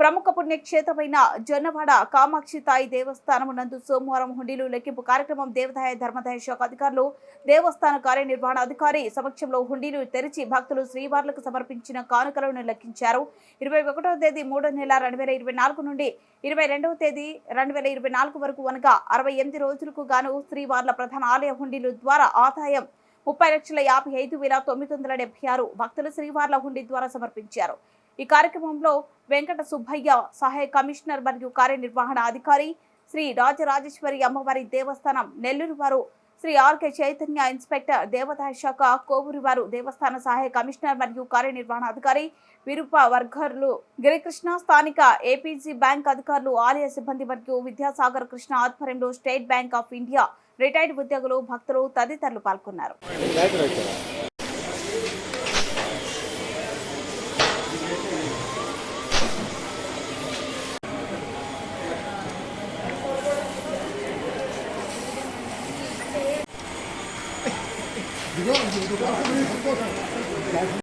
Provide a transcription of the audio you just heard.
ప్రముఖ పుణ్యక్షేత్రమైన జొన్నవాడ కామాక్షి తాయి దేవస్థానం నందు సోమవారం హుండీలు లెక్కింపు కార్యక్రమం దేవదాయ ధర్మదాయ శాఖ అధికారులు దేవస్థాన కార్యనిర్వహణ అధికారి సమక్షంలో హుండీలు తెరిచి భక్తులు శ్రీవార్లకు సమర్పించిన కానుకలను లెక్కించారు. ఇరవై ఒకటవ తేదీ మూడో నెల రెండు వేల ఇరవై నాలుగు నుండి ఇరవై రెండవ తేదీ రెండు వేల ఇరవై నాలుగు వరకు అనగా అరవై ఎనిమిది రోజులకు గాను శ్రీవార్ల ప్రధాన ఆలయ హుండీలు ద్వారా ఆదాయం ముప్పై లక్షల యాభై ఐదు వేల తొమ్మిది వందల డెబ్బై ఆరు భక్తులు శ్రీవార్ల హుండీ ద్వారా సమర్పించారు. ఈ కార్యక్రమంలో వెంకట సుబ్బయ్య సహాయ కమిషనర్ మరియు కార్యనిర్వహణ అధికారి శ్రీ రాజరాజేశ్వరి అమ్మవారి దేవస్థానం నెల్లూరు వారు శ్రీ ఆర్కే చైతన్య ఇన్స్పెక్టర్ దేవదాయ శాఖ కోవూరు వారు దేవస్థాన సహాయ కమిషనర్ మరియు కార్యనిర్వహణ అధికారి విరూప వర్గర్లు గిరికృష్ణ స్థానిక ఏపీజీ బ్యాంక్ అధికారులు ఆలయ సిబ్బంది మరియు విద్యాసాగర్ కృష్ణ ఆధ్వర్యంలో State Bank of India retired ఉద్యోగులు భక్తులు తదితరులు పాల్గొన్నారు. 这个，这个，这个是多少钱？啊？